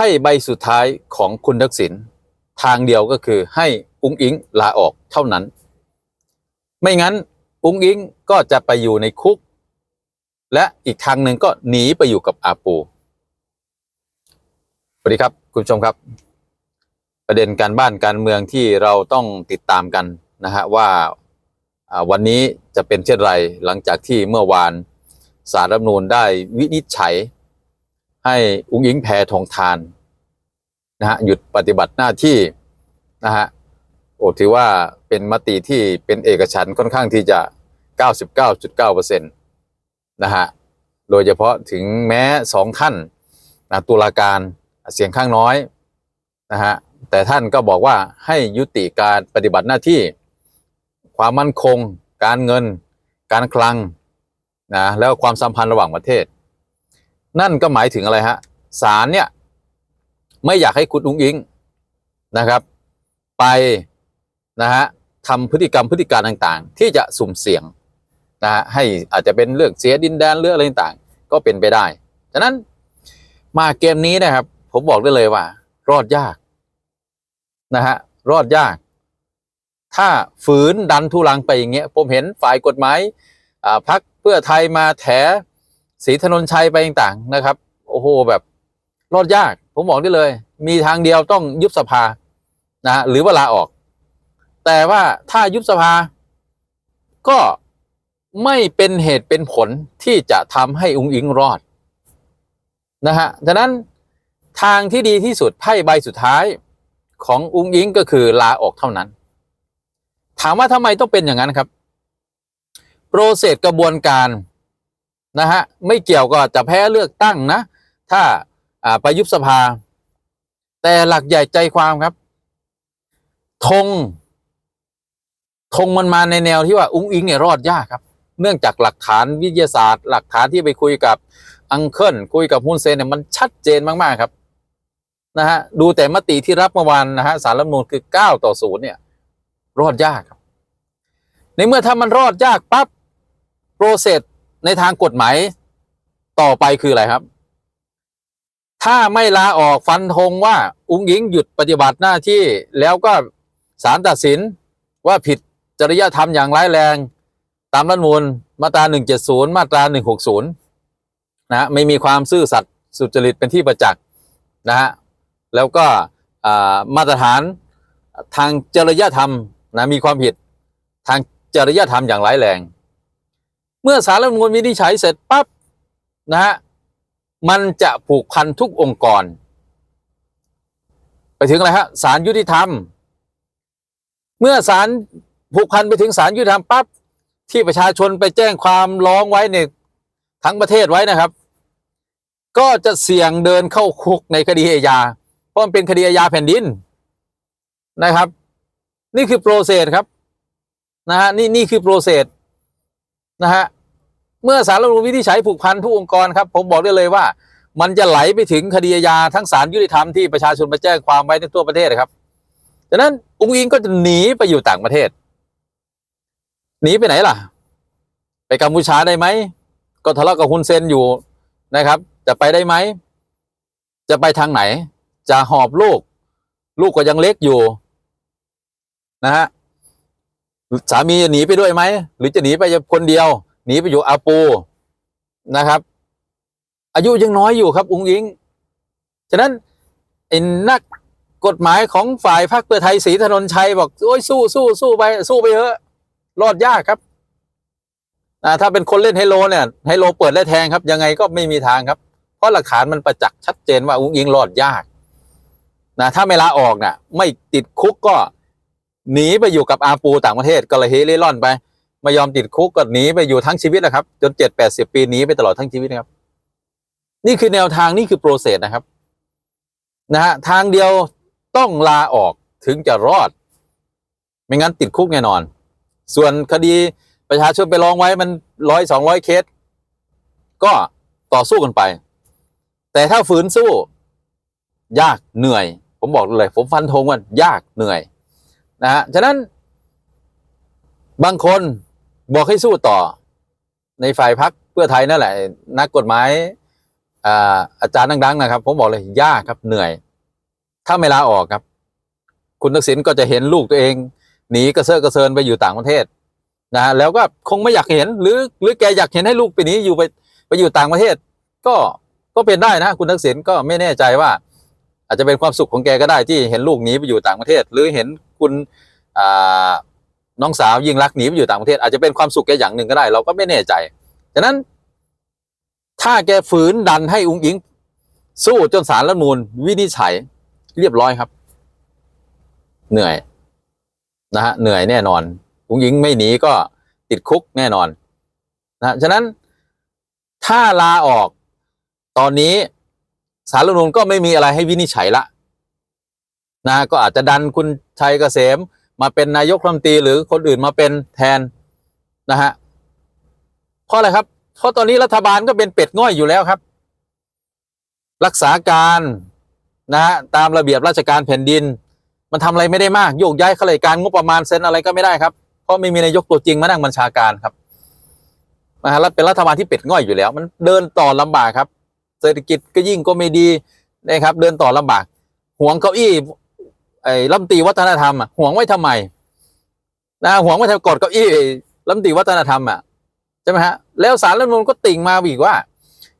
พ่ใบสุดท้ายของคุณทักษิณทางเดียวก็คือให้อุ้งอิงลาออกเท่านั้น ไม่งั้นอุ้งอิงก็จะไปอยู่ในคุก และอีกทางหนึ่งก็หนีไปอยู่กับอาปูสวัสดีครับคุณผู้ชมครับ ประเด็นการบ้านการเมืองที่เราต้องติดตามกันนะฮะว่าวันนี้จะเป็นเช่นไรหลังจากที่เมื่อวานสารรัฐมนูญได้วินิจฉัย ให้อุ้งอิงแพทองทานนะฮะหยุดปฏิบัติหน้าที่นะฮะโอ้ถือว่าเป็นมติที่เป็นเอกฉันท์ค่อนข้างที่จะ 99.9%นะฮะโดยเฉพาะถึงแม้สองท่านนะตุลาการเสียงข้างน้อยนะฮะแต่ท่านก็บอกว่าให้ยุติการปฏิบัติหน้าที่ ความมั่นคง การเงิน การคลังนะแล้วความสัมพันธ์ระหว่างประเทศ นั่นก็หมายถึงอะไรฮะศาลเนี่ย ไม่อยากให้คุณอุ้งอิงนะครับ ไปนะฮะทำพฤติกรรมพฤติการต่างๆ ที่จะสุ่มเสี่ยงนะฮะให้อาจจะเป็นเรื่องเสียดินแดนเรื่องอะไรต่างๆ ก็เป็นไปได้ฉะนั้นมาเกมนี้นะครับ ผมบอกได้เลยว่า รอดยากนะฮะรอดยาก ถ้าฝืนดันทุลังไปอย่างเงี้ยผมเห็นฝ่ายกฎหมายอ่าพักเพื่อไทยมาแถ ศรีถนนชัยไปต่างๆนะครับ โอ้โหแบบรอดยาก ผมบอกได้เลย มีทางเดียวต้องยุบสภานะฮะหรือว่าลาออก แต่ว่าถ้ายุบสภา ก็ไม่เป็นเหตุเป็นผลที่จะทำให้อุงอิงรอดนะฮะดังนั้นทางที่ดีที่สุดไพ่ใบสุดท้ายของอุงอิงก็คือลาออกเท่านั้น ถามว่าทำไมต้องเป็นอย่างนั้นครับ โปรเซสกระบวนการ นะฮะไม่เกี่ยวกับจะแพ้เลือกตั้งนะ ถ้าอ่าไปยุบสภา แต่หลักใหญ่ใจความครับธงธงมันมาในแนวที่ว่าอุ้งอิงเนี่ยรอดยากครับ เนื่องจากหลักฐานวิทยาศาสตร์ หลักฐานที่ไปคุยกับอังเคิลคุยกับฮุนเซนเนี่ยมันชัดเจนมากๆครับนะฮะดูแต่มติที่รับเมื่อวานนะฮะสารรัฐมนูญคือ 9 ต่อ 0 เนี่ย รอดยากครับ ในเมื่อถ้ามันรอดยากปั๊บโปรเซส ในทางกฎหมายต่อไปคืออะไรครับ ถ้าไม่ลาออกฟันธงว่า อุ้งยิงหยุดปฏิบัติหน้าที่แล้วก็ศาลตัดสินว่าผิดจริยธรรมอย่างร้ายแรง ตามรัฐธรรมนูลมาตรา 170 มาตรา 160นะฮะไม่มีความซื่อสัตย์สุจริตเป็นที่ประจักษ์นะฮะแล้วก็มาตรฐานทางจริยธรรมนะมีความผิดทางจริยธรรมอย่างร้ายแรง เมื่อสารรัฐมนูลวินิจฉัยเสร็จปั๊บนะฮะมันจะผูกพันทุกองค์กร ไปถึงอะไรฮะศาลยุติธรรม เมื่อศาลผูกพันไปถึงศาลยุติธรรมปั๊บที่ประชาชนไปแจ้งความร้องไว้ในทั้งประเทศไว้นะครับ ก็จะเสี่ยงเดินเข้าคุกในคดีอาญาเพราะมันเป็นคดีอาญาแผ่นดินนะครับ นี่คือโปรเซสครับนะฮะนี่นี่คือโปรเซส นะฮะเมื่อสารรัฐธรรมนูญวินิจฉัยผูกพันทุกองค์กรครับ ผมบอกได้เลยว่า มันจะไหลไปถึงคดีอาญาทั้งศาลยุติธรรมที่ประชาชนไปแจ้งความไว้ในทั่วประเทศนะครับดังนั้นอุ้งอิงก็จะหนีไปอยู่ต่างประเทศหนีไปไหนล่ะ ไปกัมพูชาได้ไหมก็ทะเลาะกับฮุนเซนอยู่นะครับ จะไปได้ไหมจะไปทางไหน จะหอบลูก ลูกก็ยังเล็กอยู่นะฮะ สามีจะหนีไปด้วยไหมหรือจะหนีไปคนเดียว หนีไปอยู่อาปูนะครับ อายุยังน้อยอยู่ครับ อุ้งอิง ฉะนั้นไอ้นักกฎหมายของฝ่ายพรรคเพื่อไทยศรีถนนชัยบอกโอ้ยสู้สู้สู้ไป สู้ไปเถอะรอดยากครับอ่าถ้าเป็นคนเล่นไฮโลเนี่ยไฮโลเปิดและแทงครับ ยังไงก็ไม่มีทางครับ เพราะหลักฐานมันประจักษ์ชัดเจนว่าอุ้งอิงรอดยากนะถ้าไม่ลาออกน่ะ ไม่ติดคุกก็ หนีไปอยู่กับอาปูต่างประเทศก็เลยเฮเร่ร่อนไปไม่ยอมติดคุกก็หนีไปอยู่ทั้งชีวิตนะครับ จนเจ็ดแปดสิบปีหนีไปตลอดทั้งชีวิตนะครับ นี่คือแนวทางนี่คือโปรเซสนะครับนะฮะทางเดียวต้องลาออกถึงจะรอด ไม่งั้นติดคุกแน่นอน ส่วนคดีประชาชนไปร้องไว้มันร้อยสองร้อยเคส ก็ต่อสู้กันไป แต่ถ้าฝืนสู้ ยากเหนื่อย ผมบอกเลย ผมฟันธงว่ายากเหนื่อย นะฮะฉะนั้นบางคนบอกให้สู้ต่อ ในฝ่ายพักเพื่อไทยนั่นแหละ นักกฎหมายอ่าอาจารย์ดังๆนะครับ ผมบอกเลยยากครับเหนื่อย ถ้าไม่ลาออกครับ คุณทักษิณก็จะเห็นลูกตัวเอง หนีกระเซาะกระเซินไปอยู่ต่างประเทศนะฮะแล้วก็คงไม่อยากเห็น หรือหรือแกอยากเห็นให้ลูกไปหนี้อยู่ไปไปอยู่ต่างประเทศ ก็ก็เป็นได้นะ คุณทักษิณก็ไม่แน่ใจว่า อาจจะเป็นความสุขของแกก็ได้ที่เห็นลูกหนีไปอยู่ต่างประเทศ หรือเห็น คุณน้องสาวยิ่งรักหนีไปอยู่ต่างประเทศอาจจะเป็นความสุขแกอย่างหนึ่งก็ได้ เราก็ไม่แน่ใจฉะนั้นถ้าแกฝืนดันให้อุ้งอิง สู้จนสารรัฐมนูลวินิจฉัยเรียบร้อยครับ เหนื่อยนะฮะเหนื่อยแน่นอนอุ้งอิงไม่หนีก็ติดคุกแน่นอนนะฉะนั้นถ้าลาออกตอนนี้สารรัฐมนูลก็ไม่มีอะไรให้วินิจฉัยละ นะก็อาจจะดันคุณชัยเกษมมาเป็นนายกรัฐมนตรีหรือคนอื่นมาเป็นแทนนะฮะเพราะอะไรครับ เพราะตอนนี้รัฐบาลก็เป็นเป็ดง่อยอยู่แล้วครับ รักษาการนะฮะตามระเบียบราชการแผ่นดิน มันทำอะไรไม่ได้มากโยกย้ายข้าราชการงบประมาณเซ็นอะไรก็ไม่ได้ครับ เพราะไม่มีนายกตัวจริงมานั่งบัญชาการครับนะฮะเป็นรัฐบาลที่เป็ดง่อยอยู่แล้ว มันเดินต่อลำบากครับ เศรษฐกิจก็ยิ่งก็ไม่ดีนะครับ เดินต่อลำบากห่วงเก้าอี้ ไอ้รัฐมนตรีวัฒนธรรมอะห่วงไว้ทำไมนะห่วงไว้ทำกดเก้าอี้รัฐมนตรีวัฒนธรรมอะใช่ไหมฮะแล้วสารรัฐมนูลก็ติ่งมาอีกว่า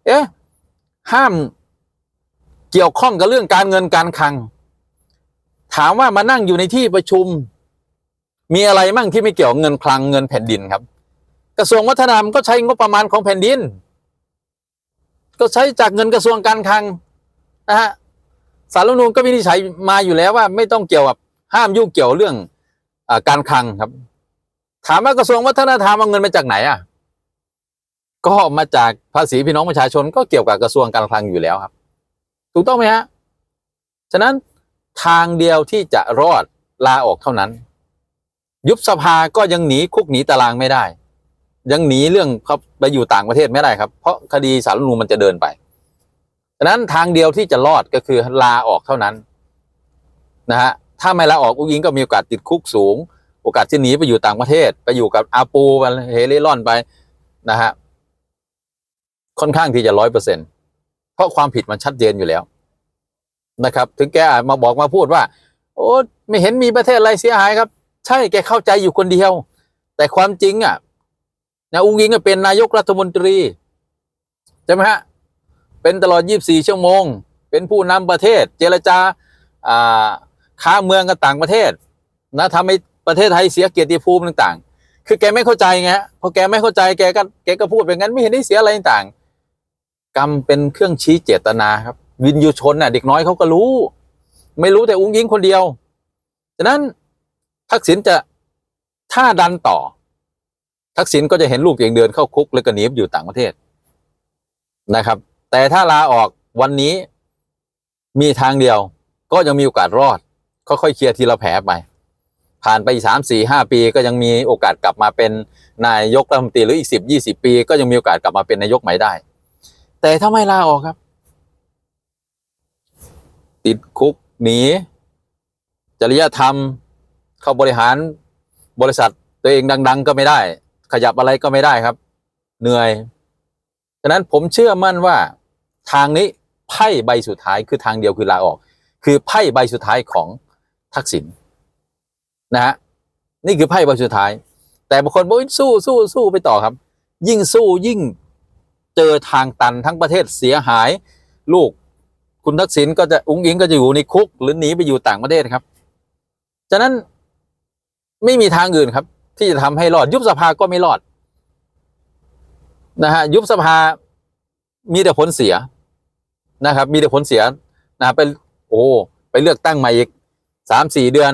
เอ๊ะห้ามเกี่ยวข้องกับเรื่องการเงินการคลัง ถามว่ามานั่งอยู่ในที่ประชุม มีอะไรมั่งที่ไม่เกี่ยวเงินคลังเงินแผ่นดินครับ กระทรวงวัฒนธรรมก็ใช้งบประมาณของแผ่นดิน ก็ใช้จากเงินกระทรวงการคลังนะฮะ สารรัฐมนูญก็วินิจฉัยมาอยู่แล้วว่า ไม่ต้องเกี่ยวกับห้ามยุ่งเกี่ยวเรื่องอการคลังครับ ถามว่ากระทรวงวัฒนธรรมเอาเงินมาจากไหนอะ ก็มาจากภาษีพี่น้องประชาชนก็เกี่ยวกับกระทรวงการคลังอยู่แล้วครับ ถูกต้องไหมฮะฉะนั้นทางเดียวที่จะรอดลาออกเท่านั้น ยุบสภาก็ยังหนีคุกหนีตารางไม่ได้ ยังหนีเรื่องเขาไปอยู่ต่างประเทศไม่ได้ครับ เพราะคดีสารรัฐมนูญมันจะเดินไป ฉะนั้นทางเดียวที่จะรอดก็คือลาออกเท่านั้นนะฮะถ้าไม่ลาออกอุ้งอิงก็มีโอกาสติดคุกสูง โอกาสที่หนีไปอยู่ต่างประเทศ ไปอยู่กับอาปูไปเฮเร่ร่อนไปนะฮะค่อนข้างที่จะร้อยเปอร์เซ็นเพราะความผิดมันชัดเจนอยู่แล้วนะครับ ถึงแกมาบอกมาพูดว่า โอ้ไม่เห็นมีประเทศอะไรเสียหายครับ ใช่แกเข้าใจอยู่คนเดียว แต่ความจริงอะนะอุ้งอิงก็เป็นนายกรัฐมนตรีใช่ไหมฮะ เป็นตลอด 24 ชั่วโมง เป็นผู้นำประเทศ เจรจาค้าเมืองกับต่างประเทศนะทำให้ประเทศไทยเสียเกียรติภูมิต่างๆ คือแกไม่เข้าใจไงพอแกไม่เข้าใจแกก็แกก็พูดไปงั้นไม่เห็นได้เสียอะไรต่างกรรมเป็นเครื่องชี้เจตนาครับ วินยูชนน่ะเด็กน้อยเขาก็รู้ ไม่รู้แต่อุ้งยิงคนเดียวฉะนั้นทักษิณจะถ้าดันต่อ ทักษิณก็จะเห็นลูกเองเดินเข้าคุกแล้วก็หนีไปอยู่ต่างประเทศนะครับ แต่ถ้าลาออกวันนี้มีทางเดียว ก็ยังมีโอกาสรอด ค่อยๆเคลียร์ทีละแผลไป ผ่านไปสามสี่ห้าปีก็ยังมีโอกาสกลับมาเป็นนายกรัฐมนตรีหรืออีกสิบยี่สิบปี ก็ยังมีโอกาสกลับมาเป็นนายกใหม่ได้ แต่ถ้าไม่ลาออกครับ ติดคุกหนีจริยธรรม เข้าบริหารบริษัทตัวเองดัง ๆ ก็ไม่ได้ ขยับอะไรก็ไม่ได้ครับ เหนื่อยฉะนั้นผมเชื่อมั่นว่า ทางนี้ไพ่ใบสุดท้ายคือทางเดียวคือลาออก คือไพ่ใบสุดท้ายของทักษิณนะฮะนี่คือไพ่ใบสุดท้าย แต่บางคนบอกสู้สู้สู้ไปต่อครับ ยิ่งสู้ยิ่งเจอทางตันทั้งประเทศเสียหาย ลูกคุณทักษิณก็จะอุ้งอิงก็จะอยู่ในคุก หรือหนีไปอยู่ต่างประเทศครับฉะนั้นไม่มีทางอื่นครับ ที่จะทำให้รอดยุบสภาก็ไม่รอดนะฮะยุบสภา มีแต่ผลเสียนะครับ มีแต่ผลเสียนะไปโอ้ไปเลือกตั้งใหม่อีกสามสี่เดือน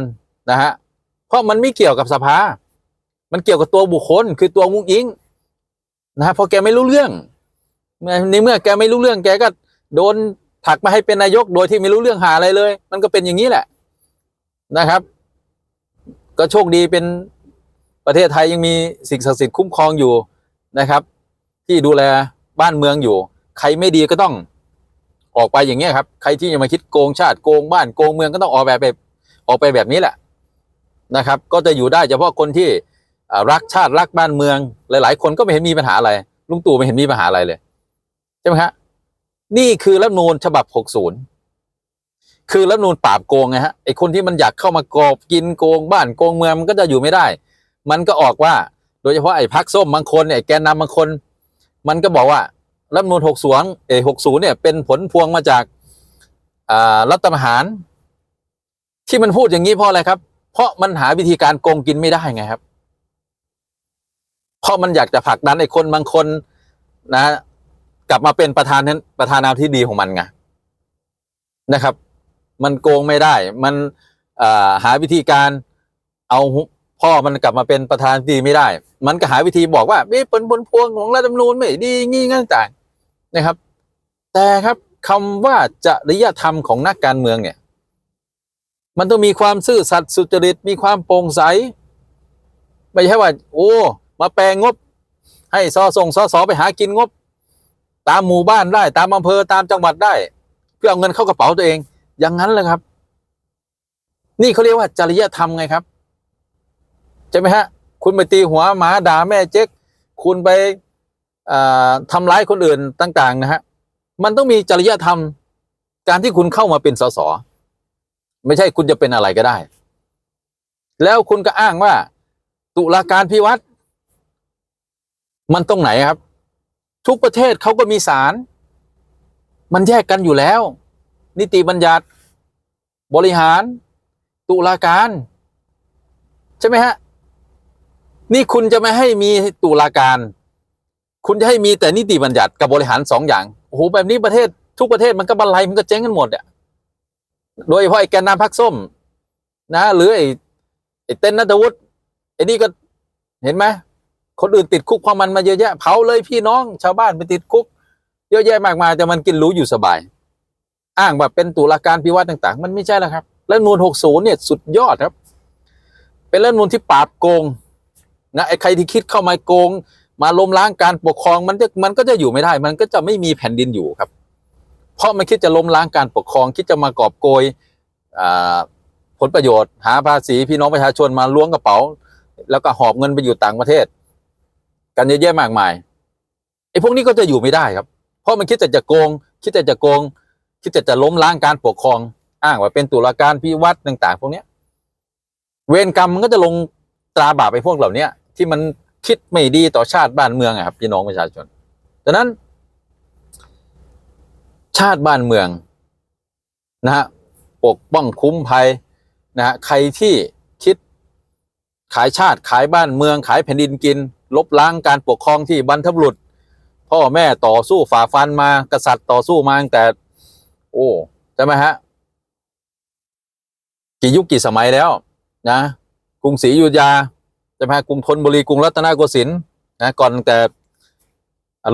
นะฮะเพราะมันไม่เกี่ยวกับสภา มันเกี่ยวกับตัวบุคคล คือตัวมุ้งอิงนะฮะพราะแกไม่รู้เรื่องในเมื่อแกไม่รู้เรื่องแกก็โดนผลักมาให้เป็นนายกโดยที่ไม่รู้เรื่องหาอะไรเลย มันก็เป็นอย่างนี้แหละนะครับ ก็โชคดีเป็นประเทศไทยยังมีสิ่งศักดิ์สิทธิ์คุ้มครองอยู่นะครับ ที่ดูแลบ้านเมืองอยู่ ใครไม่ดีก็ต้องออกไปอย่างเงี้ยครับ ใครที่จะมาคิดโกงชาติโกงบ้านโกงเมืองก็ต้องออกแบบแบบออกไปแบบนี้แหละนะครับ ก็จะอยู่ได้เฉพาะคนที่รักชาติรักบ้านเมือง หลาย ๆ คนก็ไม่เห็นมีปัญหาอะไรลุงตู่ไม่เห็นมีปัญหาอะไรเลยใช่ไหมครับนี่คือรัฐนูญฉบับ 60 คือรัฐนูญปราบโกงไงฮะไอคนที่มันอยากเข้ามากอบกินโกงบ้านโกงเมืองมันก็จะอยู่ไม่ได้ มันก็ออกว่า โดยเฉพาะไอ้พักส้มบางคนเนี่ยแกนนำบางคน มันก็บอกว่า รัฐธรรมนูญ60เออ60เนี่ยเป็นผลพวงมาจากรัฐประหาร ที่มันพูดอย่างนี้เพราะอะไรครับ เพราะมันหาวิธีการโกงกินไม่ได้ไงครับ เพราะมันอยากจะผลักดันไอ้คนบางคนนะ กลับมาเป็นประธานนั้นประธานาธิบดีของมันไงนะครับ มันโกงไม่ได้ มันหาวิธีการเอาพ่อมันกลับมาเป็นประธานดีไม่ได้ มันก็หาวิธีบอกว่าเป็นผลพวงของรัฐธรรมนูญไม่ดีงี้งั้นต่าง นะครับ แต่ครับคำว่าจริยธรรมของนักการเมืองเนี่ย มันต้องมีความซื่อสัตย์สุจริตมีความโปร่งใส ไม่ใช่ว่า โอ้ มาแปลงงบ ให้สอส่งสอสอไปหากินงบ ตามหมู่บ้านได้ ตามอำเภอตามจังหวัดได้ เพื่อเอาเงินเข้ากระเป๋าตัวเอง อย่างนั้นเลยครับ นี่เขาเรียกว่าจริยธรรมไงครับใช่ไหมฮะ คุณไปตีหัวหมาด่าแม่เจ๊กคุณไป อ่าทำร้ายคนอื่นต่าง ๆ นะฮะ มันต้องมีจริยธรรม การที่คุณเข้ามาเป็นสสไม่ใช่คุณจะเป็นอะไรก็ได้ แล้วคุณก็อ้างว่า ตุลาการพิวัตรมันตรงไหนครับ ทุกประเทศเขาก็มีศาลมันแยกกันอยู่แล้ว นิติบัญญัติ บริหาร ตุลาการ ใช่ไหมฮะ นี่คุณจะไม่ให้มีตุลาการ คุณจะให้มีแต่นิติบัญญัติกับบริหารสองอย่างโอ้โหแบบนี้ประเทศทุกประเทศมันก็บรรลัยมันก็เจ๊งกันหมดอะโดยเฉพาะไอ้แกนนำพรรคส้ม นะ หรือไอ้ไอ้เต้นนัทวุฒิไอ้นี่ก็เห็นไหมคนอื่นติดคุกเพราะมันมาเยอะแยะเผาเลยพี่น้อง ชาวบ้านไปติดคุก เยอะแยะมากมายแต่มันกินรู้อยู่สบาย อ้างว่าเป็นตุลาการพิวัตรต่าง ๆ มันไม่ใช่แล้วครับรัฐธรรมนูล60เนี่ยสุดยอดครับ เป็นรัฐธรรมนูลที่ปราบโกงนะไอ้ใครที่คิดเข้ามาโกง มาล้มล้างการปกครองมันจะมันก็จะอยู่ไม่ได้ มันก็จะไม่มีแผ่นดินอยู่ครับ เพราะมันคิดจะล้มล้างการปกครอง คิดจะมากอบโกยผลประโยชน์ หาภาษีพี่น้องประชาชนมาล้วงกระเป๋า แล้วก็หอบเงินไปอยู่ต่างประเทศ กันเยอะแยะมากมายไอ้พวกนี้ก็จะอยู่ไม่ได้ครับ เพราะมันคิดแต่จะโกง คิดแต่จะโกง คิดแต่จะล้มล้างการปกครอง อ้างว่าเป็นตุลาการพิวัตรต่าง ๆ พวกเนี้ย เวรกรรมมันก็จะลงตราบาปไปพวกเหล่าเนี้ยที่มัน คิดไม่ดีต่อชาติบ้านเมืองครับพี่น้องประชาชนดังนั้น ชาติบ้านเมืองนะฮะปกป้องคุ้มภัยนะฮะใครที่คิดขายชาติขายบ้านเมือง ขายแผ่นดินกิน ลบล้างการปกครองที่บรรพบุรุษ พ่อแม่ต่อสู้ฝ่าฟันมากษัตริย์ต่อสู้มาตั้งแต่ โอ้ใช่ไหมฮะกี่ยุคกี่สมัยแล้วนะกรุงศรีอยุธยา ใช่ไหมฮะกรุงธนบุรีกรุงรัตนโกสินทร์นะก่อนแต่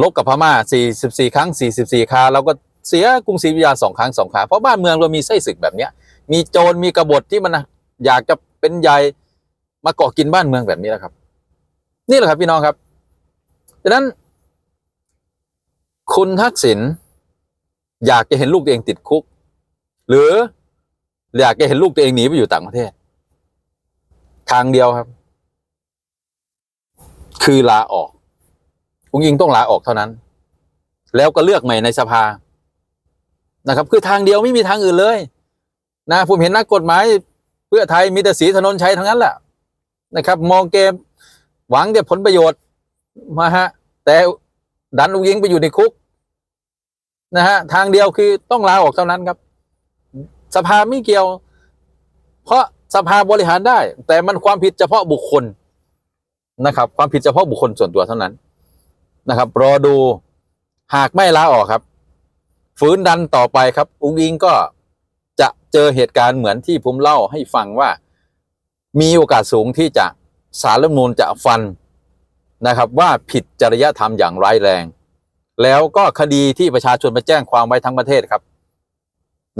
ลบกับพม่า 44 ครั้ง 44 คาเราก็เสียกรุงศรีอยุธยาสองครั้งสองคาเพราะบ้านเมืองเรามีไส้ศึกแบบเนี้ย มีโจรมีกบฏที่มันอยากจะเป็นใหญ่มาเกาะกินบ้านเมืองแบบนี้แหละครับ นี่แหละครับพี่น้องครับดังนั้น คุณทักษิณอยากจะเห็นลูกตัวเองติดคุก หรืออยากจะเห็นลูกตัวเองหนีไปอยู่ต่างประเทศ ทางเดียวครับ คือลาออกคุณยิงต้องลาออกเท่านั้น แล้วก็เลือกใหม่ในสภานะครับ คือทางเดียวไม่มีทางอื่นเลย นะผมเห็นนักกฎหมายเพื่อไทยมีแต่สีถนนชัยทั้งนั้นแหละนะครับ มองเกมหวังแต่ผลประโยชน์มาฮะ แต่ดันอุ้งยิงไปอยู่ในคุกนะฮะทางเดียวคือต้องลาออกเท่านั้นครับ สภาไม่เกี่ยว เพราะสภาบริหารได้ แต่มันความผิดเฉพาะบุคคล นะครับ ความผิดเฉพาะบุคคลส่วนตัวเท่านั้นนะครับ รอดูหากไม่ลาออกครับ ฝืนดันต่อไปครับ อุ้งอิงก็จะเจอเหตุการณ์เหมือนที่ผมเล่าให้ฟังว่า มีโอกาสสูงที่จะสารรัฐมนูลจะฟันนะครับ ว่าผิดจริยธรรมอย่างร้ายแรง แล้วก็คดีที่ประชาชนไปแจ้งความไว้ทั้งประเทศครับ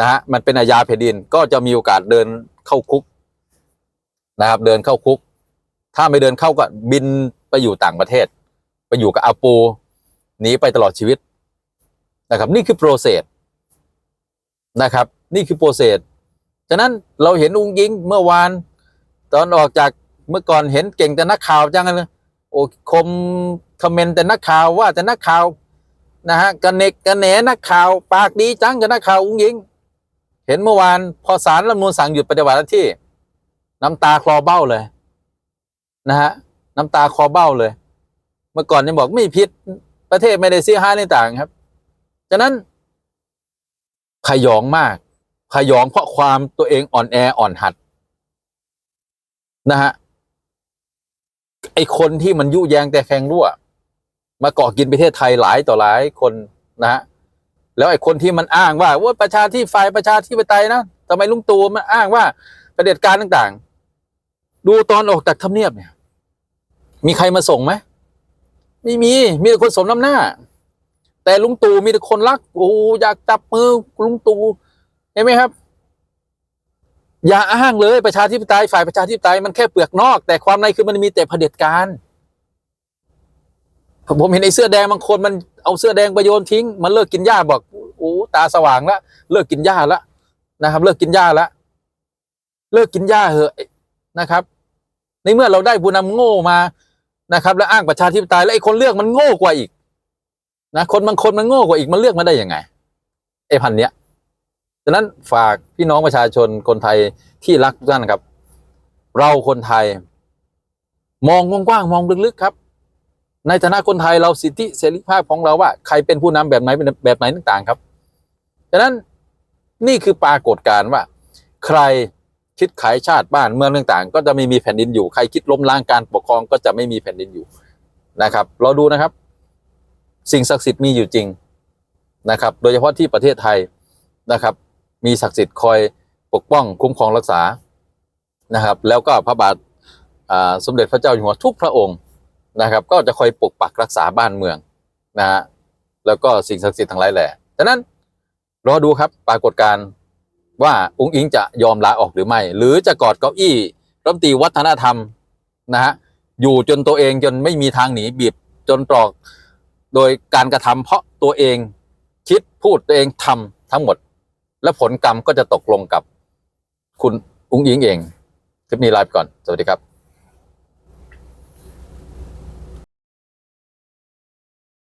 นะฮะมันเป็นอาญาแผ่นดินก็จะมีโอกาสเดินเข้าคุกนะครับ เดินเข้าคุก ถ้าไม่เดินเข้าก็บินไปอยู่ต่างประเทศ ไปอยู่กับอาปูหนีไปตลอดชีวิตนะครับ นี่คือโปรเซสนะครับ นี่คือโปรเซสฉะนั้นเราเห็นอุ้งยิงเมื่อวาน ตอนออกจากเมื่อก่อนเห็นเก่งแต่นักข่าวจังเลยโอ้คมคอมเมนต์แต่นักข่าวว่าแต่นักข่าวนะฮะกันเนกกันแหนนักข่าว ปากดีจังกับนักข่าวอุ้งยิง เห็นเมื่อวานพอสารรัฐมนูญสั่งหยุดปฏิบัติหน้าที่ น้ำตาคลอเบ้าเลย นะฮะน้ำตาคอเบ้าเลย เมื่อก่อนยังบอกไม่ผิดประเทศไม่ได้เสียหายอะไรต่างครับฉะนั้นขยองมากขยองเพราะความตัวเองอ่อนแออ่อนหัดนะฮะไอคนที่มันยุแยงแต่แฟงรั่ว มาเกาะกินประเทศไทยหลายต่อหลายคนนะฮะแล้วไอคนที่มันอ้างว่าว่าประชาที่ฝ่ายประชาธิปไตยนะทำไมลุงตู่มันอ้างว่าประเด็จการต่างๆ ดูตอนออกจากทำเนียบเนี่ย มีใครมาส่งไหมไม่มี มีแต่คนสมน้ำหน้า แต่ลุงตู่มีแต่คนรักโอ้อยากจับมือลุงตู่เห็นไหมครับ อย่าอ้างเลยประชาธิปไตยฝ่ายประชาธิปไตยมันแค่เปลือกนอก แต่ความในคือมันมีแต่เผด็จการผมเห็นไอ้เสื้อแดงบางคนมันเอาเสื้อแดงไปโยนทิ้ง มันเลิกกินหญ้าบอกโอ้ตาสว่างล้วเลิกกินหญ้าล้วนะครับ เลิกกินหญ้าล้วเลิกกินหญ้าเหอะนะครับ ในเมื่อเราได้ผู้นำโง่มานะครับ แล้วอ้างประชาธิปไตยแล้วไอ้คนเลือกมันโง่กว่าอีกนะคนบางคนมันโง่กว่าอีกมันเลือกมาได้ยังไงไอ้พันเนี้ยฉะนั้นฝากพี่น้องประชาชนคนไทยที่รักทุกท่านครับ เราคนไทย มองกว้างๆมองลึกๆครับ ในฐานะคนไทยเราสิทธิเสรีภาพของเราว่า ใครเป็นผู้นำแบบไหนเป็นแบบไหนต่างๆ ครับฉะนั้นนี่คือปรากฏการณ์ว่า ใคร คิดขายชาติบ้านเมืองต่างๆ ก็จะไม่มีแผ่นดินอยู่ ใครคิดล้มล้างการปกครองก็จะไม่มีแผ่นดินอยู่นะครับ เราดูนะครับ สิ่งศักดิ์สิทธิ์มีอยู่จริงนะครับ โดยเฉพาะที่ประเทศไทยนะครับ มีศักดิ์สิทธิ์คอยปกป้องคุ้มครองรักษานะครับ แล้วก็พระบาทสมเด็จพระเจ้าอยู่หัวทุกพระองค์นะครับ ก็จะคอยปกปักรักษาบ้านเมืองนะฮะแล้วก็สิ่งศักดิ์สิทธิ์ทั้งหลายแหล่ดังนั้นรอดูครับปรากฏการณ์ ว่าองค์อิงจะยอมลาออกหรือไม่ หรือจะกอดเก้าอี้รัฐมนตรีวัฒนธรรมนะฮะอยู่จนตัวเองจนไม่มีทางหนีบีบจนตรอกโดยการกระทำเพราะตัวเองคิดพูดตัวเองทำทั้งหมด และผลกรรมก็จะตกลงกับคุณอุ้งอิงเอง คลิปนี้ลาไปก่อน สวัสดีครับ